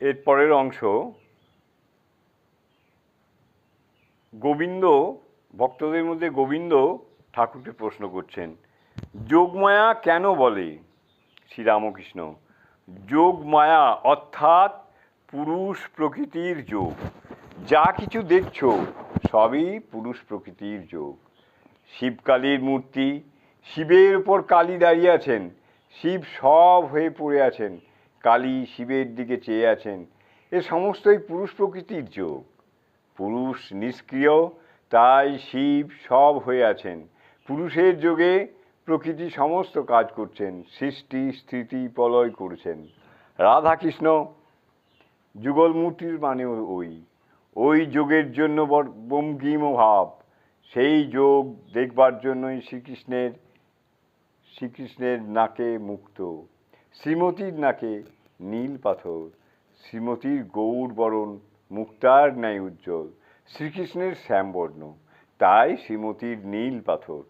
এর পরের অংশ, গোবিন্দ, ভক্তদের মধ্যে গোবিন্দ ঠাকুরকে প্রশ্ন করছেন, যোগমায়া কেন বলে শ্রীরামকৃষ্ণ? যোগমায়া অর্থাৎ পুরুষ প্রকৃতির যোগ। যা কিছু দেখছ, সবই পুরুষ প্রকৃতির যোগ। শিবকালীর মূর্তি, শিবের উপর কালী দাঁড়িয়ে আছেন, শিব সব হয়ে পড়ে আছেন। কালী শিবের দিকে চেয়ে আছেন। এ সমস্তই পুরুষ প্রকৃতির যোগ। পুরুষ নিষ্ক্রিয়, তাই শিব সব হয়ে আছেন। পুরুষের যোগে প্রকৃতি সমস্ত কাজ করছেন, সৃষ্টি, স্থিতি, প্রলয় করছেন। রাধাকৃষ্ণ যুগল মূর্তির মানে ওই। ওই যোগের জন্য বঙ্গিম ভাব। সেই যোগ দেখবার জন্যই শ্রীকৃষ্ণের শ্রীকৃষ্ণের নাকে মুক্ত। শ্রীমতীর নাকে নীল পাথর, শ্রীমতীর গৌর বরণ, মুক্তার ন্যায় উজ্জ্বল, শ্রীকৃষ্ণের শ্যামবর্ণ, তাই শ্রীমতীর নীল পাথর।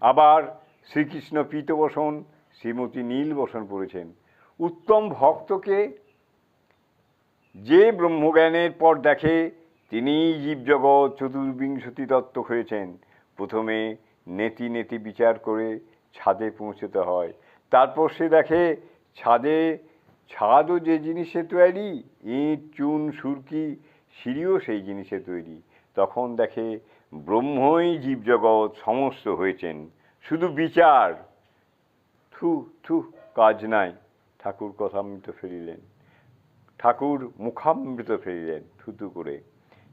আবার শ্রীকৃষ্ণ পীতবসন শ্রীমতী নীল বসন পড়েছেন। উত্তম ভক্তকে যে ব্রহ্মজ্ঞানের পর দেখে তিনি জীবজগৎ চতুর্বিংশতি তত্ত্ব হয়েছেন। প্রথমে নেতি নেতি বিচার করে ছাদে পৌঁছতে হয়। তারপর সে দেখে ছাদে ছাদও যে জিনিসে তৈরি, ইট, চুন, সুরকি, সিঁড়িও সেই জিনিসে তৈরি। তখন দেখে ব্রহ্মই জীবজগৎ সমস্ত হয়েছেন। শুধু বিচার। থু থু, কাজ নাই। ঠাকুর কথামৃত ফেরিলেন ঠাকুর মুখামৃত ফেলিলেন থুতু করে।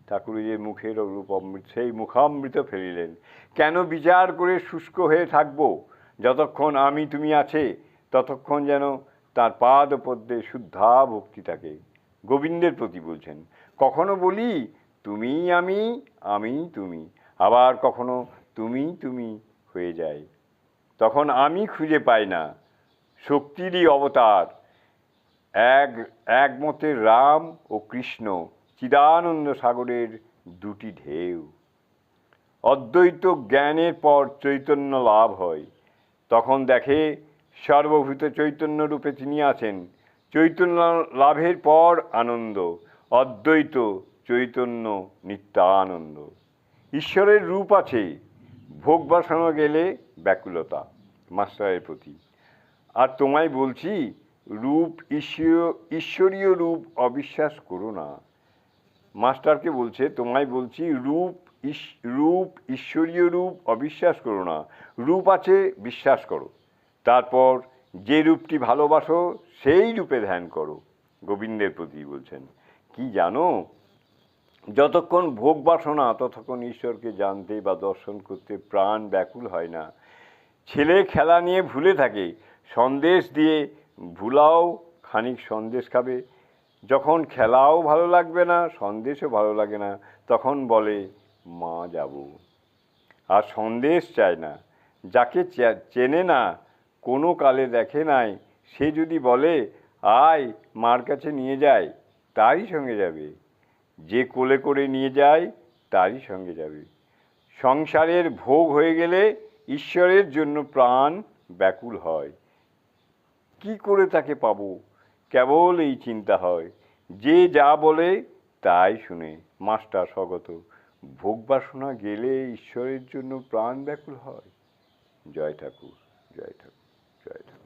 ঠাকুরের যে মুখের রূপ অমৃত, সেই মুখামৃত ফেলিলেন। কেন বিচার করে শুষ্ক হয়ে থাকব? যতক্ষণ আমি তুমি আছে, ততক্ষণ যেন তার পাদ পদ্মে শুদ্ধা ভক্তি থাকে গোবিন্দের প্রতি বলছেন। কখনো বলি, তুমি আমি আমি তুমি। আবার কখনো, তুমি তুমি হয়ে যায়। তখন আমি খুঁজে পাই না, শক্তিরই অবতার। এক, একমতে রাম ও কৃষ্ণ চিদানন্দ সাগরের দুটি ঢেউ। অদ্বৈত জ্ঞানের পর চৈতন্য লাভ হয়। তখন দেখে সর্বভূত চৈতন্য রূপে তিনি আছেন। চৈতন্য লাভের পর আনন্দ, অদ্বৈত চৈতন্য নিত্যানন্দ। ঈশ্বরের রূপ আছে, ভোগ বাসনা গেলে ব্যাকুলতা মাস্টারের প্রতি। আর তোমায় বলছি, রূপ ঈশ্বরীয় ঈশ্বরীয় রূপ অবিশ্বাস করো না। মাস্টারকে বলছে, তোমায় বলছি, রূপ রূপ ঈশ্বরীয় রূপ অবিশ্বাস করো না। রূপ আছে, বিশ্বাস করো। তারপর যে রূপটি ভালোবাসো, সেই রূপে ধ্যান করো, গোবিন্দের প্রতি বলছেন। কি জানো? যতক্ষণ ভোগ বাসনা, ততক্ষণ ঈশ্বরকে জানতে বা দর্শন করতে প্রাণ ব্যাকুল হয় না। ছেলে খেলা নিয়ে ভুলে থাকে, সন্দেশ দিয়ে ভুলাও, খানিক সন্দেশ খাবে। যখন খেলাও ভালো লাগবে না, সন্দেশও ভালো লাগে না, তখন বলে, মা যাব। আর সন্দেশ চায় না। যাকে চেনে না কোনো কালে দেখে নাই। সে যদি বলে, আয়, মার কাছে নিয়ে যায় তারই সঙ্গে যাবে। যে কোলে করে নিয়ে যায়, তারই সঙ্গে যাবে। সংসারের ভোগ হয়ে গেলে ঈশ্বরের জন্য প্রাণ ব্যাকুল হয়। কি করে তাকে পাব? কেবল এই চিন্তা হয়। যে যা বলে, তাই শুনে। মাস্টার স্বগত, ভোগ বাসনা গেলে ঈশ্বরের জন্য প্রাণ ব্যাকুল হয়। জয় ঠাকুর জয় ঠাকুর। Good.